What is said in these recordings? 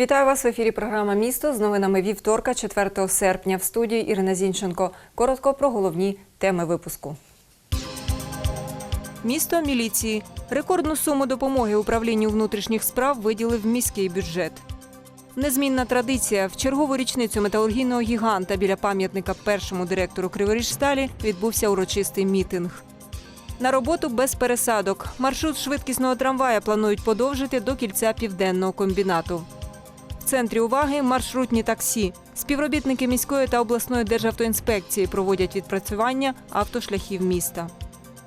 Вітаю вас в ефірі. Програма Місто з новинами вівторка, 4 серпня. В студії Ірина Зінченко. Коротко про головні теми випуску. Місто міліції. Рекордну суму допомоги управлінню внутрішніх справ виділив міський бюджет. Незмінна традиція. В чергову річницю металургійного гіганта біля пам'ятника першому директору Криворіжсталі відбувся урочистий мітинг. На роботу без пересадок. Маршрут швидкісного трамвая планують подовжити до кільця південного комбінату. В центрі уваги маршрутні таксі. Співробітники міської та обласної державтоінспекції проводять відпрацювання автошляхів міста.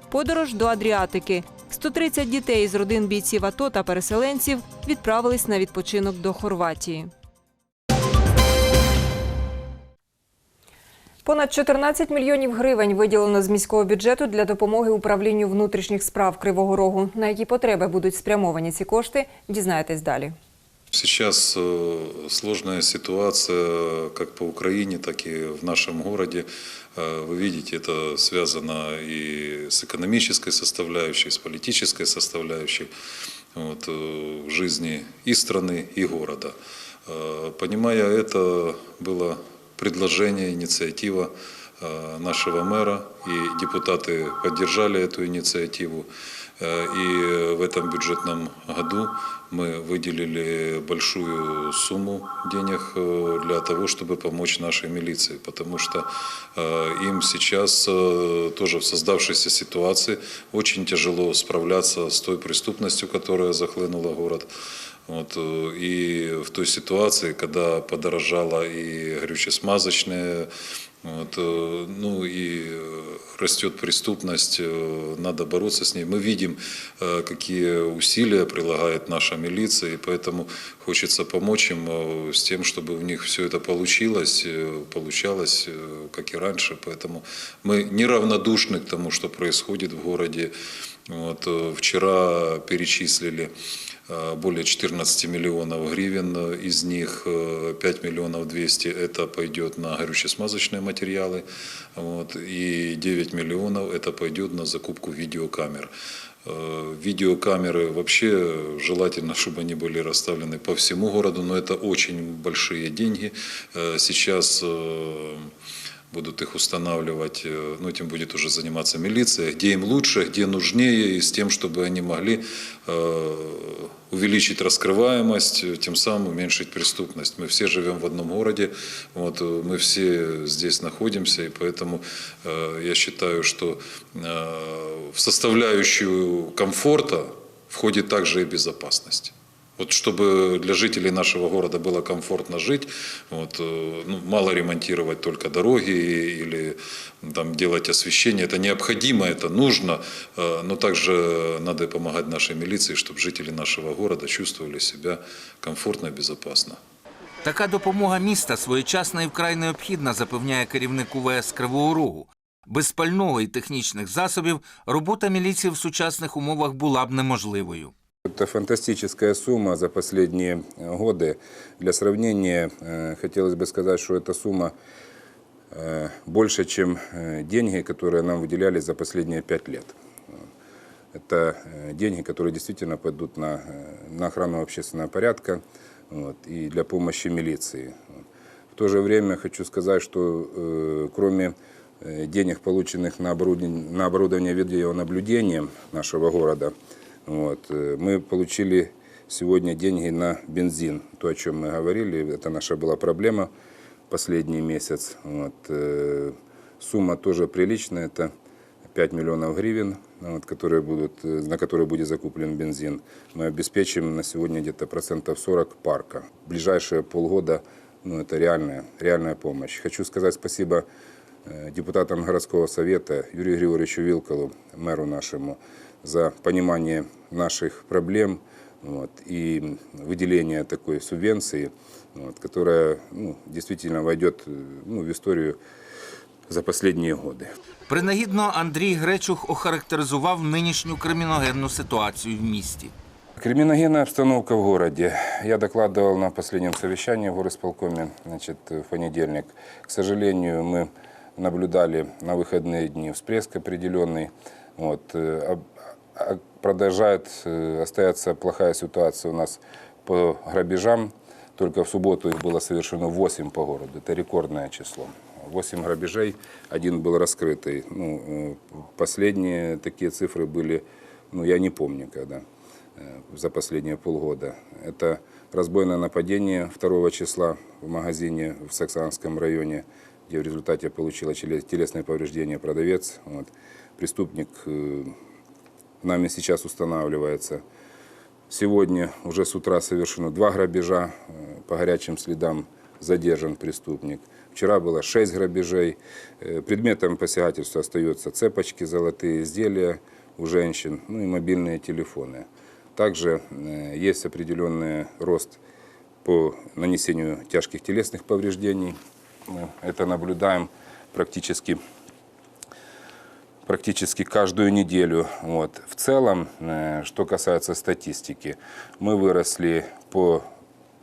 Подорож до Адріатики. 130 дітей з родин бійців АТО та переселенців відправились на відпочинок до Хорватії. Понад 14 мільйонів гривень виділено з міського бюджету для допомоги управлінню внутрішніх справ Кривого Рогу. На які потреби будуть спрямовані ці кошти, дізнаєтесь далі. Сейчас э, сложная ситуация как по Украине, так и в нашем городе. Э, Вы видите, это связано и с экономической составляющей, с политической составляющей вот, э, жизни и страны, и города. Понимая это, было предложение, инициатива нашего мэра, и депутаты поддержали эту инициативу. Э, И в этом бюджетном году мы выделили большую сумму денег э, для того, чтобы помочь нашей милиции, потому что э, им сейчас э, тоже в создавшейся ситуации очень тяжело справляться с той преступностью, которая захлынула город. Вот, э, и в той ситуации, когда подорожало и горюче-смазочное, вот, э, ну и э, растет преступность, э, надо бороться с ней. Мы видим, э, какие усилия прилагает наша милиция, и поэтому хочется помочь им э, с тем, чтобы у них все это получилось, э, получалось, э, как и раньше. Поэтому мы неравнодушны к тому, что происходит в городе. Вот, э, вчера перечислили э, более 14 миллионов гривен, э, из них э, 5 миллионов 200 это пойдет на горюче-смазочные материалы, вот, и 9 миллионов это пойдет на закупку видеокамер. Э, Видеокамеры вообще желательно, чтобы они были расставлены по всему городу, но это очень большие деньги. Э, Сейчас э, будут их устанавливать, э, ну, этим будет уже заниматься милиция, где им лучше, где нужнее, и с тем, чтобы они могли э, увеличить раскрываемость, тем самым уменьшить преступность. Мы все живем в одном городе, вот, э, мы все здесь находимся, и поэтому э, я считаю, что э, в составляющую комфорта входит также и безопасность. Вот чтобы для жителей нашего города было комфортно жить, вот, э, ну, мало ремонтировать только дороги или там, делать освещение. Это необходимо, это нужно, э, но также надо и помогать нашей милиции, чтобы жители нашего города чувствовали себя комфортно и безопасно. Така допомога міста своєчасна і вкрай необхідна, запевняє керівник УВС Кривого Рогу. Без пального і технічних засобів робота міліції в сучасних умовах була б неможливою. Это фантастическая сумма за последние э, годы. Для сравнения, э, хотелось бы сказать, что эта сумма э, больше, чем деньги, которые нам выделяли за последние пять лет. Это деньги, которые действительно пойдут на, на охрану общественного порядка вот, и для помощи милиции. В то же время хочу сказать, что э, кроме денег, полученных на оборудование, на оборудование видеонаблюдения нашего города, вот, э, мы получили сегодня деньги на бензин. То, о чем мы говорили, это наша была проблема последний месяц. Вот, э, сумма тоже приличная, это 5 миллионов гривен, вот, которые будут, э, на которые будет закуплен бензин. Мы обеспечим на сегодня где-то процентов 40 парка. В ближайшие полгода ну, это реальная, реальная помощь. Хочу сказать спасибо депутатам городского совета Юрию Григорьевичу Вилколу, мэру нашему, за понимание наших проблем вот, и выделение такой субвенции, вот, которая ну, действительно войдет э, ну, в историю за последние годы. Принагідно Андрій Гречух охарактеризував нинішню криміногенну ситуацію в місті. Криминогенная обстановка в городе. Я докладывал на последнем совещании в горосполкоме значит, в понедельник. К сожалению, мы наблюдали на выходные дни всплеск определенный. Вот, э, об- а- продолжает э, остается плохая ситуация у нас по грабежам. Только в субботу их было совершено 8 по городу. Это рекордное число. 8 грабежей, один был раскрытый. Ну, э, последние такие цифры были, ну, я не помню, когда, э, за последние полгода. Это разбойное нападение 2 числа в магазине в Саксанском районе, где в результате получила теле- телесные повреждения продавец. Вот. Преступник нами сейчас устанавливается. Сегодня уже с утра совершено два грабежа. Э, По горячим следам задержан преступник. Вчера было шесть грабежей. Э, Предметом посягательства остаются цепочки, золотые изделия у женщин, ну и мобильные телефоны. Также э, есть определенный рост по нанесению тяжких телесных повреждений. Мы это наблюдаем практически практически каждую неделю. Вот. В целом, э, что касается статистики, мы выросли по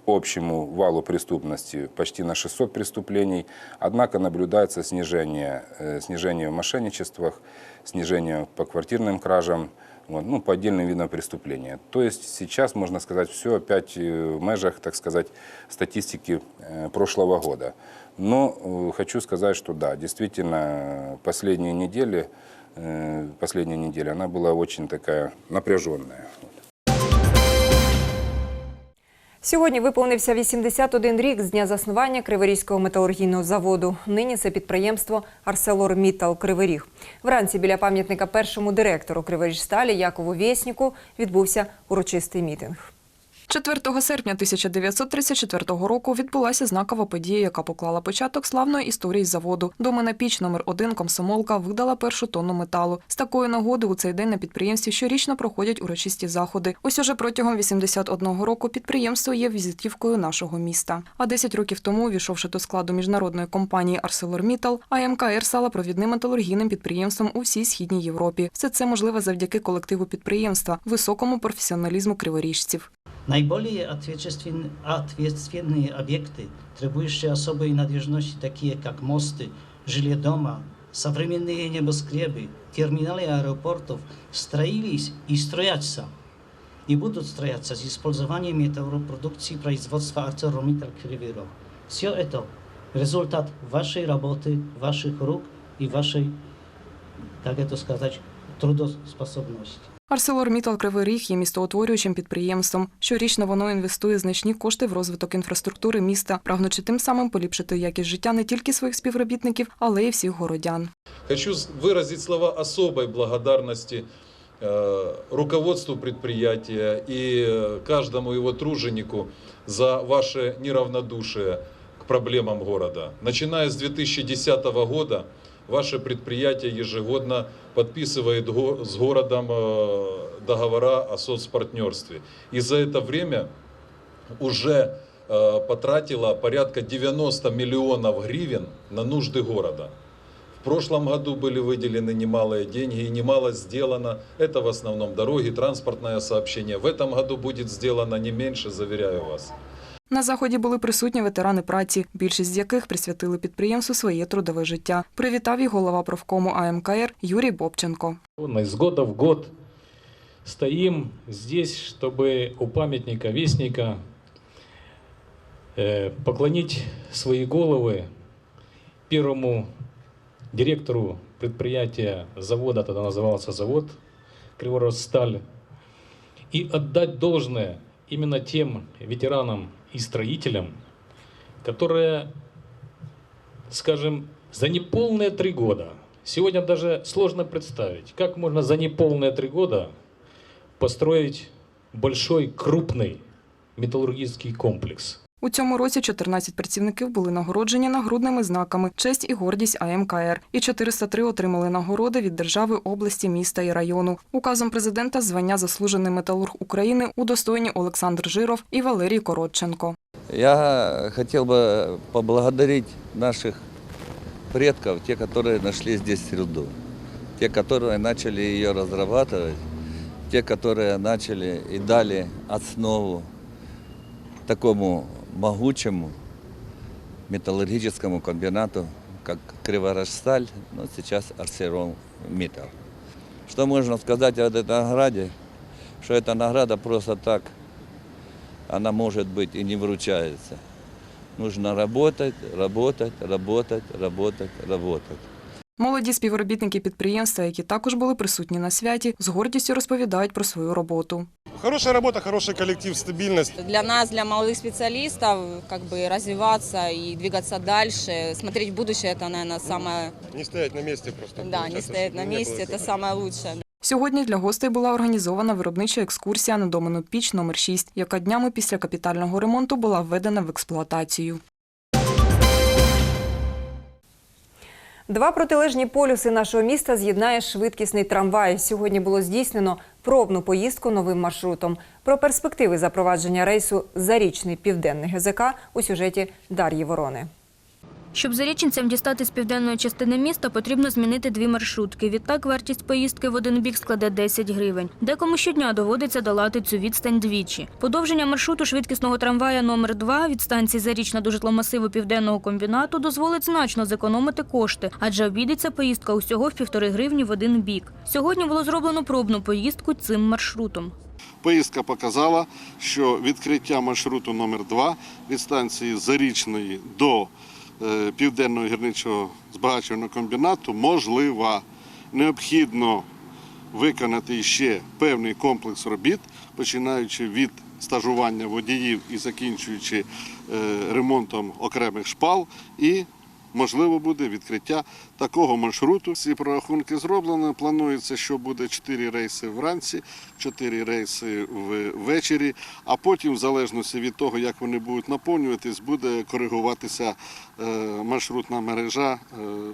общему валу преступности почти на 600 преступлений, однако наблюдается снижение, э, снижение в мошенничествах, снижение по квартирным кражам, вот, ну, по отдельным видам преступления. То есть сейчас, можно сказать, все опять э, в межах, так сказать, статистики прошлого года. Но хочу сказать, что да, действительно, последние недели, последняя неделя, она была очень такая напряженная. Сьогодні виповнився 81 рік з дня заснування Криворізького металургійного заводу. Нині це підприємство Арселор Міттал Кривий Вранці біля пам'ятника першому директору Криворіжсталі Якову Вєсніку відбувся урочистий мітинг. 4 серпня 1934 року відбулася знакова подія, яка поклала початок славної історії заводу. Домина піч номер 1 комсомолка видала першу тонну металу. З такої нагоди у цей день на підприємстві щорічно проходять урочисті заходи. Ось уже протягом 81 року підприємство є візитівкою нашого міста. А 10 років тому, увійшовши до складу міжнародної компанії ArcelorMittal, АМКР стала провідним металургійним підприємством у всій східній Європі. Все це можливо завдяки колективу підприємства, високому професіоналізму криворіжців. Наиболее ответственные, ответственные объекты, требующие особой надежности, такие как мосты, жилье дома, современные небоскребы, терминалы аэропортов, строились и строятся, и будут строяться с использованием металлопродукции производства ArcelorMittal Кривый Рог. Все это результат вашей работы, ваших рук и вашей, как это сказать, трудоспособности. ArcelorMittal Кривий Ріг є містоутворюючим підприємством. Щорічно воно інвестує значні кошти в розвиток інфраструктури міста, прагнучи тим самим поліпшити якість життя не тільки своїх співробітників, але й всіх городян. Хочу с- выразить слова особой благодарности э, руководству предприятия и э, каждому его труженику за ваше неравнодушие к проблемам города. Начиная с 2010 года ваше предприятие ежегодно подписывает с городом э, договора о соцпартнерстве. И за это время уже э, потратила порядка 90 миллионов гривен на нужды города. В прошлом году были выделены немалые деньги и немало сделано. Это в основном дороги, транспортное сообщение. В этом году будет сделано не меньше, заверяю вас. На заході були присутні ветерани праці, більшість з яких присвятили підприємству своє трудове життя. Привітав їх голова профкому АМКР Юрій Бобченко. Мы из года в год стоим здесь, чтобы у памятника Вестника э, поклонить свои головы первому директору предприятия завода, тогда назывался завод Криворосталь, и отдать должное именно тем ветеранам И строителям, которые, скажем, за неполные три года, сегодня даже сложно представить, как можно за неполные три года построить большой, крупный металлургический комплекс. У цьому році 14 працівників були нагороджені нагрудними знаками Честь і гордість АМКР. І 403 отримали нагороди від держави, області, міста і району. Указом президента звання заслужений металург України удостоєні Олександр Жиров і Валерій Коротченко. Я хотел бы поблагодарить наших предков, те, которые нашли здесь руду, те, которые начали ее разрабатывать, те, которые начали и дали основу такому могучему металлургическому комбинату, как Криворожсталь, но сейчас Арсерон Миттал. Что можно сказать о этой награде? Что эта награда просто так она может быть и не вручается. Нужно работать, работать, работать, работать, работать. Молоді співробітники підприємства, які також були присутні на святі, з гордістю розповідають про свою роботу. Хорошая работа, хороший коллектив, стабильность. Для нас, для молодых специалистов, как бы развиваться и двигаться дальше, смотреть в будущее, это, наверное, самое, Не стоять на месте просто. да, не стоять на месте, это самое лучшее. Сьогодні для гостей була організована виробнича екскурсія на домену піч номер 6 яка днями після капітального ремонту була введена в експлуатацію. Два протилежні полюси нашого міста з'єднає швидкісний трамвай. Сьогодні було здійснено пробну поїздку новим маршрутом. Про перспективи запровадження рейсу Зарічний південний ГЗК у сюжеті Дар'ї Ворони. Щоб заріченцям дістати з південної частини міста, потрібно змінити дві маршрутки. Відтак вартість поїздки в один бік складе 10 гривень. Декому щодня доводиться долати цю відстань двічі. Подовження маршруту швидкісного трамвая номер 2 від станції Зарічна до житломасиву південного комбінату дозволить значно зекономити кошти, адже обійдеться поїздка усього в півтори гривні в один бік. Сьогодні було зроблено пробну поїздку цим маршрутом. Поїздка показала, що відкриття маршруту номер 2 від станції Зарічної до Південного гірничого збагачувального комбінату можлива. Необхідно виконати ще певний комплекс робіт, починаючи від стажування водіїв і закінчуючи е, ремонтом окремих шпал і можливо буде відкриття такого маршруту. Всі прорахунки зроблені. Планується, що буде 4 рейси вранці, 4 рейси ввечері, а потім, в залежності від того, як вони будуть наповнюватись, буде коригуватися е, маршрутна мережа е,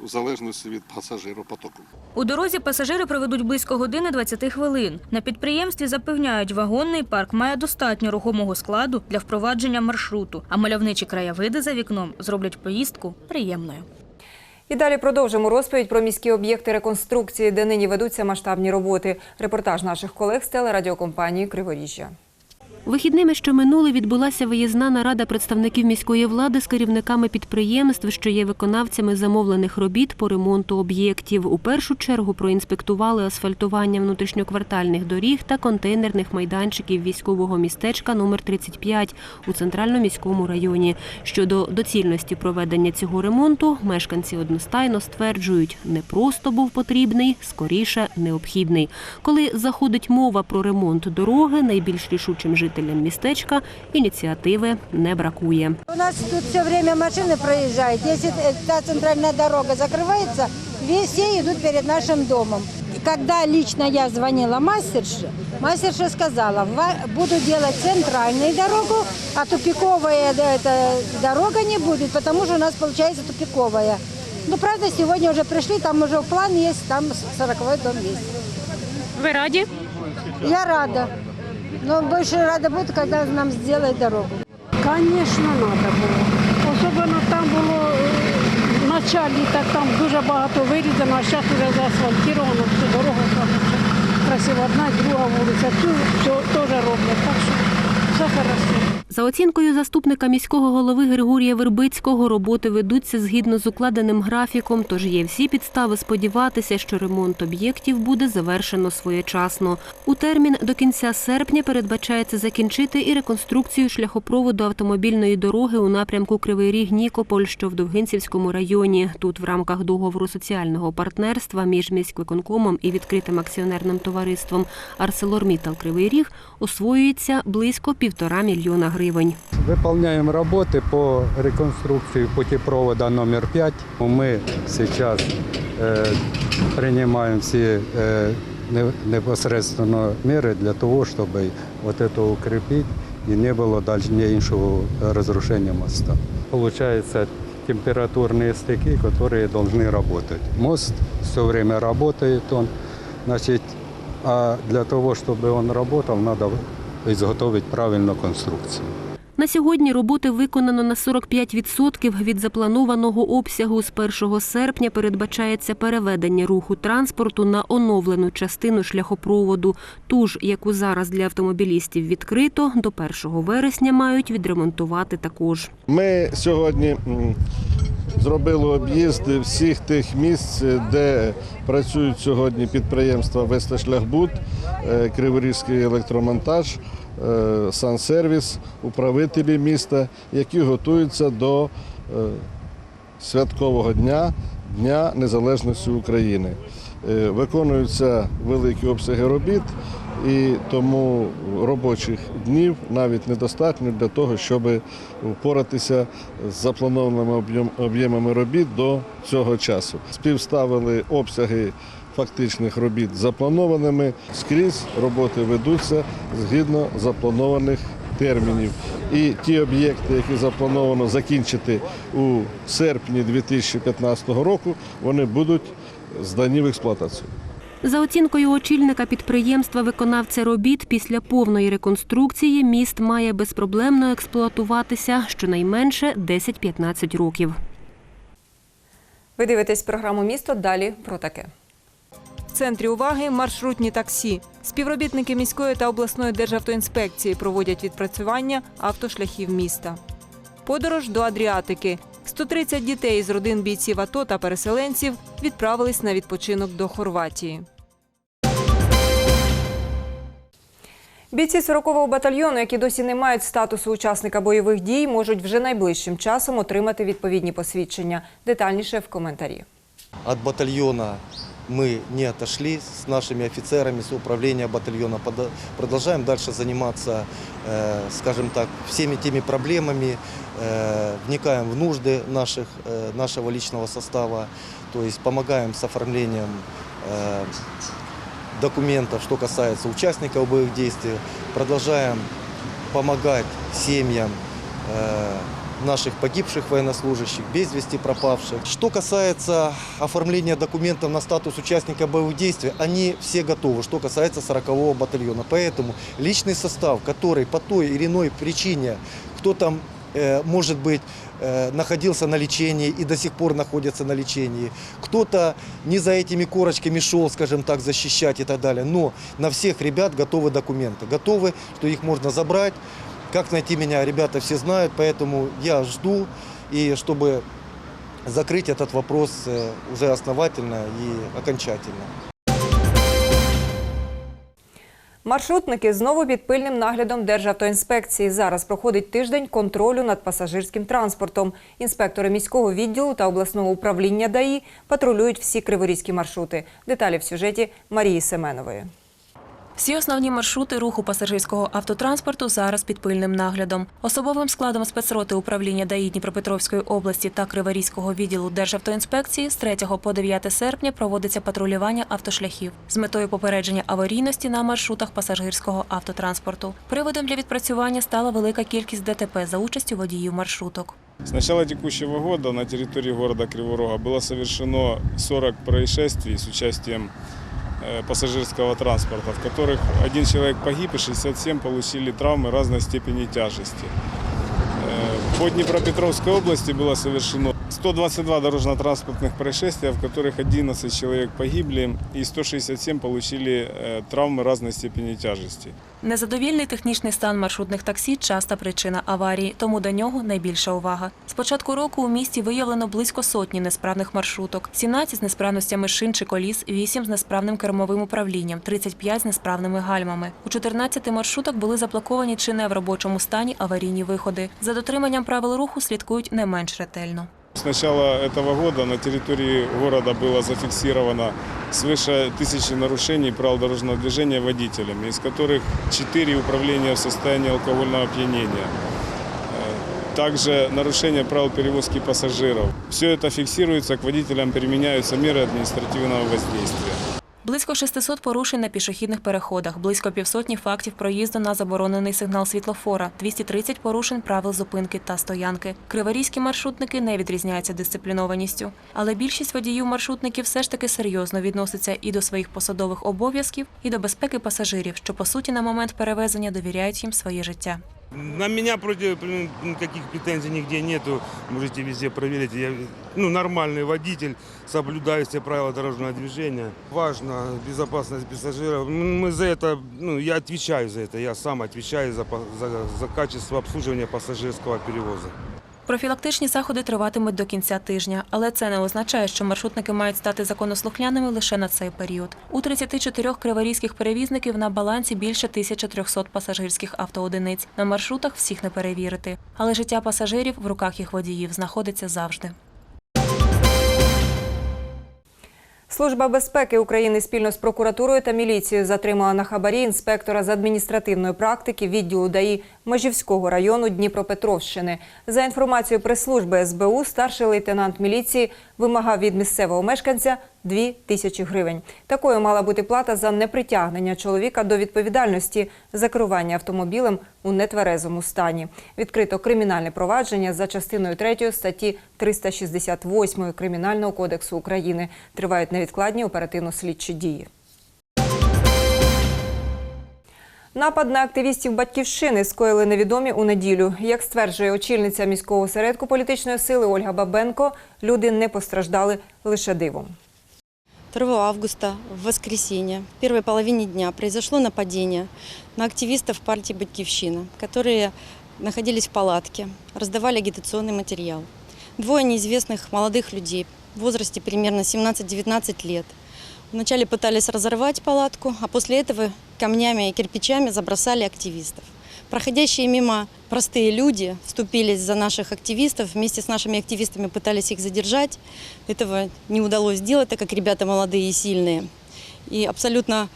в залежності від пасажиропотоку. У дорозі пасажири проведуть близько години 20 хвилин. На підприємстві запевняють, вагонний парк має достатньо рухомого складу для впровадження маршруту, а мальовничі краєвиди за вікном зроблять поїздку приємною. І далі продовжимо розповідь про міські об'єкти реконструкції, де нині ведуться масштабні роботи. Репортаж наших колег з телерадіокомпанії Криворіжжя. Вихідними, що минули, відбулася виїзна нарада представників міської влади з керівниками підприємств, що є виконавцями замовлених робіт по ремонту об'єктів. У першу чергу проінспектували асфальтування внутрішньоквартальних доріг та контейнерних майданчиків військового містечка номер 35 у центральному міському районі. Щодо доцільності проведення цього ремонту, мешканці одностайно стверджують, не просто був потрібний, скоріше необхідний. Коли заходить мова про ремонт дороги, найбільш рішучим жителям містечка ініціативи не бракує. У нас тут все время машины проезжают. Если э, та центральная дорога закрывается, ве- все идут перед нашим домом. Когда лично я звонила мастерше, мастерша сказала, «Ва- буду делать центральную дорогу, а тупиковая да, эта дорога не будет, потому что у нас получается тупиковая. Ну, правда, сегодня уже пришли, там уже план есть, там 40 дом есть. Ви раді? Я рада. Но больше рада будет, когда нам сделают дорогу. Звісно, треба було. Особливо там було в началі, так там дуже багато вирізано, а зараз вже заасфальтировано, всю дорогу там красиво. Одна, друга вулиця, цю все теж роблять, так що все хорошо. За оцінкою заступника міського голови Григорія Вербицького, роботи ведуться згідно з укладеним графіком, тож є всі підстави сподіватися, що ремонт об'єктів буде завершено своєчасно. У термін до кінця серпня передбачається закінчити і реконструкцію шляхопроводу автомобільної дороги у напрямку Кривий Ріг Нікополь, що в Довгинцівському районі. Тут в рамках договору соціального партнерства між міськвиконкомом і відкритим акціонерним товариством Арселормітал Кривий Ріг освоюється близько півтора мільйона гривень Выполняем работы по реконструкции путепровода номер 5. Мы сейчас э, принимаем все э, не- непосредственно меры для того, чтобы вот это укрепить и не было дальнейшего разрушения моста. Получается температурные стыки, которые должны работать. Мост все время работает, он, значит, а для того, чтобы он работал, надо зготовить правильну конструкцию. На сьогодні роботи виконано на 45% від запланованого обсягу. З 1 серпня передбачається переведення руху транспорту на оновлену частину шляхопроводу. Ту ж, яку зараз для автомобілістів відкрито, до 1 вересня мають відремонтувати також. Ми сьогодні зробили об'їзд всіх тих місць, де працюють сьогодні підприємства Весташляхбуд, е, Криворізький електромонтаж, сансервіс, управителі міста, які готуються до е, святкового дня Дня Незалежності України. Е, Виконуються великі обсяги робіт, і тому робочих днів навіть недостатньо для того, щоб впоратися з запланованими об'ємами робіт до цього часу. Співставили обсяги фактичних робіт запланованими. Скрізь роботи ведуться згідно запланованих термінів. І ті об'єкти, які заплановано закінчити у серпні 2015 року, вони будуть здані в експлуатацію. За оцінкою очільника підприємства виконавця робіт, після повної реконструкції міст має безпроблемно експлуатуватися щонайменше 10-15 років. Ви дивитесь програму Місто. Далі про таке. Центрі уваги маршрутні таксі. Співробітники міської та обласної державтоінспекції проводять відпрацювання автошляхів міста. Подорож до Адріатики. 130 дітей з родин бійців АТО та переселенців відправились на відпочинок до Хорватії. Бійці 40-го батальйону, які досі не мають статусу учасника бойових дій, можуть вже найближчим часом отримати відповідні посвідчення. Детальніше в коментарі. От батальона мы не отошли с нашими офицерами, с управления батальона. Пода- Продолжаем дальше заниматься, э, скажем так, всеми теми проблемами, э, вникаем в нужды наших, э, нашего личного состава, то есть помогаем с оформлением э, документов, что касается участников боевых действий. Продолжаем помогать семьям э, наших погибших военнослужащих, без вести пропавших. Что касается оформления документов на статус участника боевых действий, они все готовы, что касается 40-го батальона. Поэтому личный состав, который по той или иной причине, кто там, э, может быть, э, находился на лечении и до сих пор находится на лечении, кто-то не за этими корочками шел, скажем так, защищать и так далее, но на всех ребят готовы документы, готовы, что их можно забрать, как найти меня, ребята все знают, поэтому я жду, и чтобы закрыть этот вопрос э, уже основательно и окончательно. Маршрутники знову під пильним наглядом Державтоінспекції. Зараз проходить тиждень контролю над пасажирським транспортом. Інспектори міського відділу та обласного управління ДАІ патрулюють всі криворізькі маршрути. Деталі в сюжеті Марії Семенової. Всі основні маршрути руху пасажирського автотранспорту зараз під пильним наглядом. Особовим складом спецроти управління ДАІ Дніпропетровської області та Криворізького відділу Державтоінспекції з 3 по 9 серпня проводиться патрулювання автошляхів з метою попередження аварійності на маршрутах пасажирського автотранспорту. Приводом для відпрацювання стала велика кількість ДТП за участю водіїв маршруток. С начала текущего года на территории города Криворога было совершено 40 происшествий с участием пассажирского транспорта, в которых один человек погиб и 67 получили травмы разной степени тяжести. Э, По Днепропетровской области было совершено 122 дорожно-транспортных происшествия, в которых 11 человек погибли и 167 получили э, травмы разной степени тяжести. Незадовільний технічний стан маршрутних таксі часта причина аварії, тому до нього найбільша увага. З початку року у місті виявлено близько сотні несправних маршруток: 17 з несправностями шин чи коліс, 8 з несправним кермовим управлінням, 35 з несправними гальмами. У 14 маршруток були заблоковані чи не в робочому стані аварійні виходи. За дотриманням правил руху слідкують не менш ретельно. С начала этого года на территории города было зафиксировано свыше тысячи нарушений правил дорожного движения водителями, из которых 4 управления в состоянии алкогольного опьянения. Э, Также нарушение правил перевозки пассажиров. Все это фиксируется, к водителям применяются меры административного воздействия. Близько 600 порушень на пішохідних переходах, близько півсотні фактів проїзду на заборонений сигнал світлофора, 230 порушень правил зупинки та стоянки. Криворізькі маршрутники не відрізняються дисциплінованістю, але більшість водіїв маршрутників все ж таки серйозно відноситься і до своїх посадових обов'язків, і до безпеки пасажирів, що по суті на момент перевезення довіряють їм своє життя. На меня против никаких претензий нигде нету. Можете везде проверить. Я ну, нормальный водитель, соблюдаю все правила дорожного движения. Важно безопасность пассажиров. Мы за это, ну, я отвечаю за это. Я сам отвечаю за, за, за качество обслуживания пассажирского перевоза. Профілактичні заходи триватимуть до кінця тижня, але це не означає, що маршрутники мають стати законослухняними лише на цей період. У 34 криворізьких перевізників на балансі більше 1300 пасажирських автоодиниць. На маршрутах всіх не перевірити. Але життя пасажирів в руках їх водіїв знаходиться завжди. Служба безпеки України спільно з прокуратурою та міліцією затримала на хабарі інспектора з адміністративної практики відділу ДАІ Межівського району Дніпропетровщини. За інформацією прес-служби СБУ, старший лейтенант міліції вимагав від місцевого мешканця 2 тисячі гривень. Такою мала бути плата за непритягнення чоловіка до відповідальності за керування автомобілем у нетверезому стані. Відкрито кримінальне провадження за частиною 3 статті 368 Кримінального кодексу України. Тривають невідкладні оперативно-слідчі дії. Напад на активістів батьківщини скоїли невідомі у неділю. Як стверджує очільниця міського осередку політичної сили Ольга Бабенко, люди не постраждали лише дивом. 2 августа, в воскресенье, в первой половине дня произошло нападение на активистов партии «Батьковщина», которые находились в палатке, раздавали агитационный материал. Двое неизвестных молодых людей в возрасте примерно 17-19 лет вначале пытались разорвать палатку, а после этого камнями и кирпичами забросали активистов. Проходящие мимо простые люди вступились за наших активистов, вместе с нашими активистами пытались их задержать. Этого не удалось сделать, так как ребята молодые и сильные. И абсолютно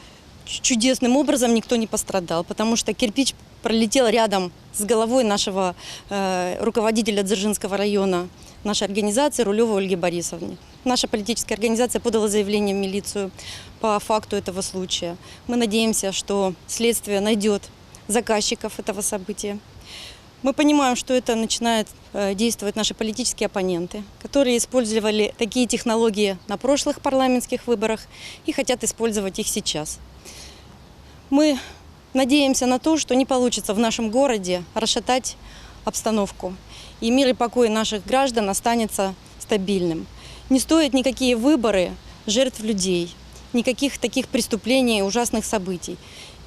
чудесным образом никто не пострадал, потому что кирпич пролетел рядом с головой нашего э, руководителя Дзержинского района нашей организации Рулевой Ольги Борисовны. Наша политическая организация подала заявление в милицию по факту этого случая. Мы надеемся, что следствие найдет заказчиков этого события. Мы понимаем, что это начинают э, действовать наши политические оппоненты, которые использовали такие технологии на прошлых парламентских выборах и хотят использовать их сейчас. Мы надеемся на то, что не получится в нашем городе расшатать обстановку, и мир и покой наших граждан останется стабильным. Не стоят никакие выборы жертв людей, никаких таких преступлений и ужасных событий.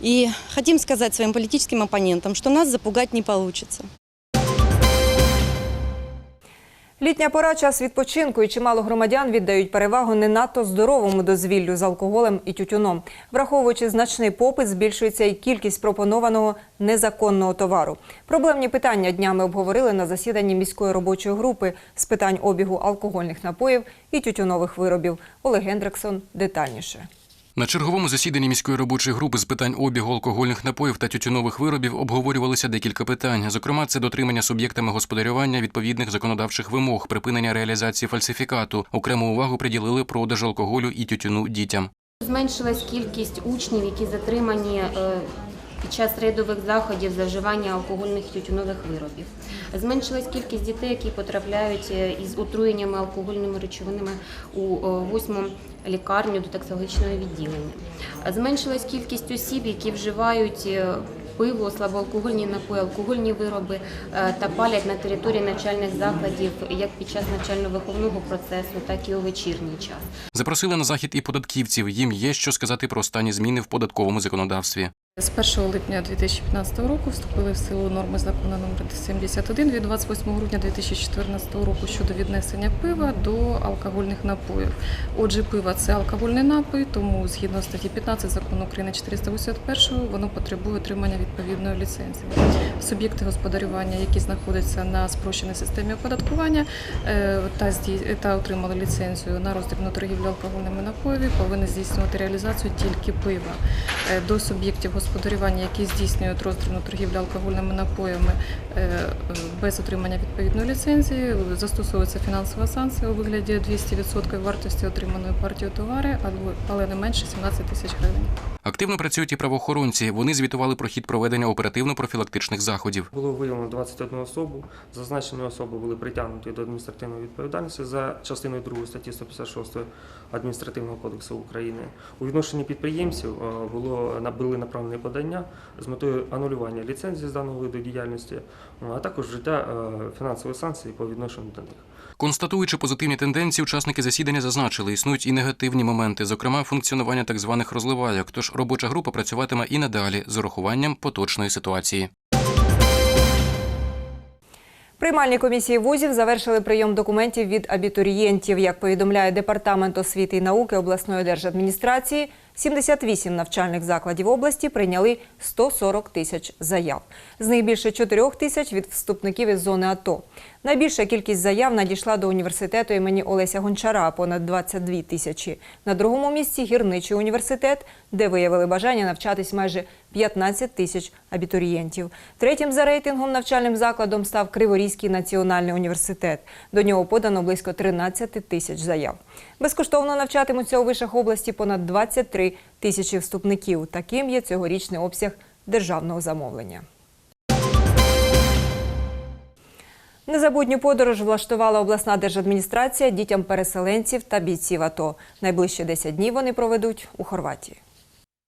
И хотим сказать своим политическим оппонентам, что нас запугать не получится. Літня пора час відпочинку і чимало громадян віддають перевагу не надто здоровому дозвіллю з алкоголем і тютюном. Враховуючи значний попит, збільшується і кількість пропонованого незаконного товару. Проблемні питання днями обговорили на засіданні міської робочої групи з питань обігу алкогольних напоїв і тютюнових виробів. Олег Гендриксон детальніше. На черговому засіданні міської робочої групи з питань обігу алкогольних напоїв та тютюнових виробів обговорювалися декілька питань. Зокрема, це дотримання суб'єктами господарювання відповідних законодавчих вимог, припинення реалізації фальсифікату. Окрему увагу приділили продажу алкоголю і тютюну дітям. Зменшилась кількість учнів, які затримані е, під час рейдових заходів за вживання алкогольних тютюнових виробів. Зменшилась кількість дітей, які потрапляють е, із отруєннями алкогольними речовинами у е, восьму лікарню до токсикологічного відділення. Зменшилась кількість осіб, які вживають е, пиво, слабоалкогольні напої, алкогольні вироби та палять на території навчальних закладів як під час навчально-виховного процесу, так і у вечірній час. Запросили на захід і податківців. Їм є що сказати про останні зміни в податковому законодавстві. З 1 липня 2015 року вступили в силу норми закону номер 71 від 28 грудня 2014 року щодо віднесення пива до алкогольних напоїв. Отже, пиво це алкогольний напій, тому згідно статті 15 закону України 481 воно потребує отримання відповідної ліцензії. Суб'єкти господарювання, які знаходяться на спрощеній системі оподаткування е, та отримали ліцензію на роздрібну торгівлю алкогольними напоями, повинні здійснювати реалізацію тільки пива. Е, До суб'єктів які здійснюють роздрібну торгівлю алкогольними напоями е, е, без отримання відповідної ліцензії, застосовується фінансова санкція у вигляді 200% вартості отриманої партії товари, але не менше 17 тисяч гривень. Активно працюють і правоохоронці. Вони звітували про хід проведення оперативно-профілактичних заходів. Було виявлено 21 особу. Зазначені особи були притягнуті до адміністративної відповідальності за частиною 2 статті 156 Адміністративного кодексу України. У відношенні підприємців е, було були направлені подання з метою анулювання ліцензії з даного виду діяльності, е, а також вжиття е, фінансової санкції по відношенню до них. Констатуючи позитивні тенденції, учасники засідання зазначили, існують і негативні моменти, зокрема функціонування так званих розливайок. Тож робоча група працюватиме і надалі з урахуванням поточної ситуації. Приймальні комісії вузів завершили прийом документів від абітурієнтів. Як повідомляє Департамент освіти і науки обласної держадміністрації, 78 навчальних закладів області прийняли 140 тисяч заяв. З них більше 4 тисяч від вступників із зони АТО. Найбільша кількість заяв надійшла до університету імені Олеся Гончара – понад 22 тисячі. На другому місці гірничий університет, де виявили бажання навчатись майже 15 тисяч абітурієнтів. Третім за рейтингом навчальним закладом став Криворізький національний університет. До нього подано близько 13 тисяч заяв. Безкоштовно навчатимуться у вишах області понад 23 тисячі вступників. Таким є цьогорічний обсяг державного замовлення. Незабутню подорож влаштувала обласна держадміністрація дітям переселенців та бійців АТО. Найближчі 10 днів вони проведуть у Хорватії.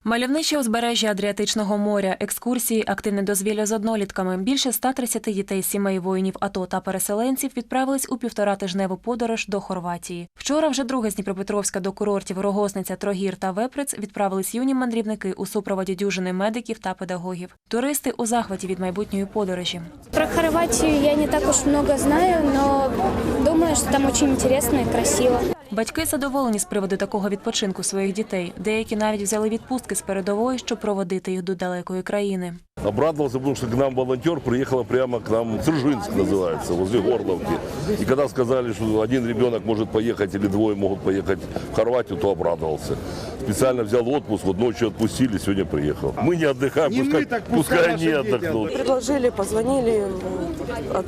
Мальовниче узбережжя Адріатичного моря, екскурсії, активне дозвілля з однолітками. Більше 130 дітей сімей воїнів АТО та переселенців відправились у півторатижневу подорож до Хорватії. Вчора вже друга з Дніпропетровська до курортів Рогосниця, Трогір та Веприц відправились юні мандрівники у супроводі дюжини медиків та педагогів. Туристи у захваті від майбутньої подорожі. Про Хорватию я не так уж много знаю, но думаю, что там очень интересно и красиво. Батьки задоволені з приводу такого відпочинку своїх дітей. Деякі навіть взяли відпустки з передової, щоб проводити їх до далекої країни. Обрадовался, потому что к нам волонтер приехала прямо к нам, Дзержинск называется, возле Горловки. И когда сказали, что один ребенок может поехать или двое могут поехать в Хорватию, то обрадовался. Специально взял отпуск, вот ночью отпустили, сегодня приехал. Мы не отдыхаем, Не пускай, мы, так пускай пускай они наши дети отдохнут. Предложили, позвонили, от-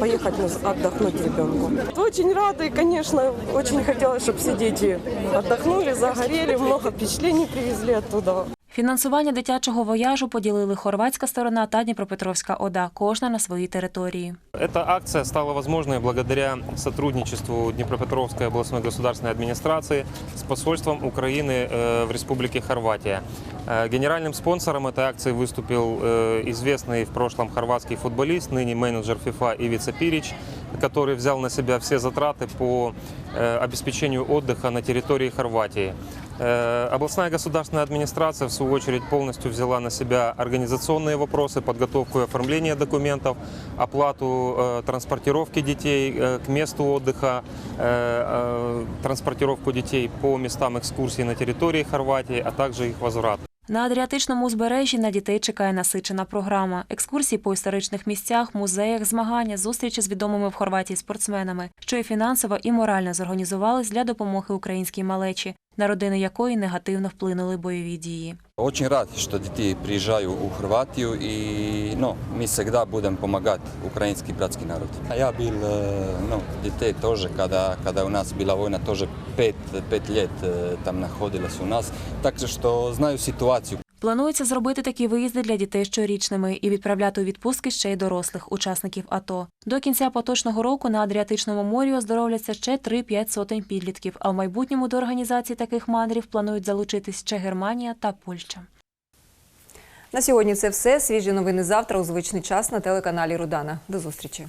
поехать отдохнуть ребенку. Очень рады, конечно, очень хотелось, чтобы все дети отдохнули, загорели, много впечатлений привезли оттуда. Фінансування дитячого вояжу поділили хорватська сторона та Дніпропетровська ОДА, кожна на своїй території. Эта акция стала возможной благодаря сотрудничеству Днепропетровской областной государственной администрации с посольством Украины э, в Республике Хорватия. Э, Генеральным спонсором этой акции выступил э, известный в прошлом хорватский футболист, ныне менеджер ФИФА Ивица Пирич, который взял на себя все затраты по э, обеспечению отдыха на территории Хорватии. Э, Областная государственная администрация, в свою очередь, полностью взяла на себя организационные вопросы, подготовку и оформление документов, оплату э, транспортировки детей э, к месту отдыха, э, э, транспортировку детей по местам экскурсий на территории Хорватии, а также их возврат. На Адріатичному узбережжі на дітей чекає насичена програма. Екскурсії по історичних місцях, музеях, змагання, зустрічі з відомими в Хорватії спортсменами, що і фінансово, і морально зорганізувались для допомоги українській малечі, на родини якої негативно вплинули бойові дії. Очень рад, что дети приезжаю у Хорватию и ну, мы всегда будем помогать украинский братский народ. А Я был, э, ну, детей тоже, когда, когда у нас была война, тоже пять, пять лет э, там находилась у нас. Так что знаю ситуацию. Планується зробити такі виїзди для дітей щорічними і відправляти у відпустки ще й дорослих учасників АТО. До кінця поточного року на Адріатичному морі оздоровляться ще 3-5 сотень підлітків. А в майбутньому до організації таких мандрів планують залучитись ще Германія та Польща. На сьогодні це все. Свіжі новини завтра у звичний час на телеканалі Рудана. До зустрічі.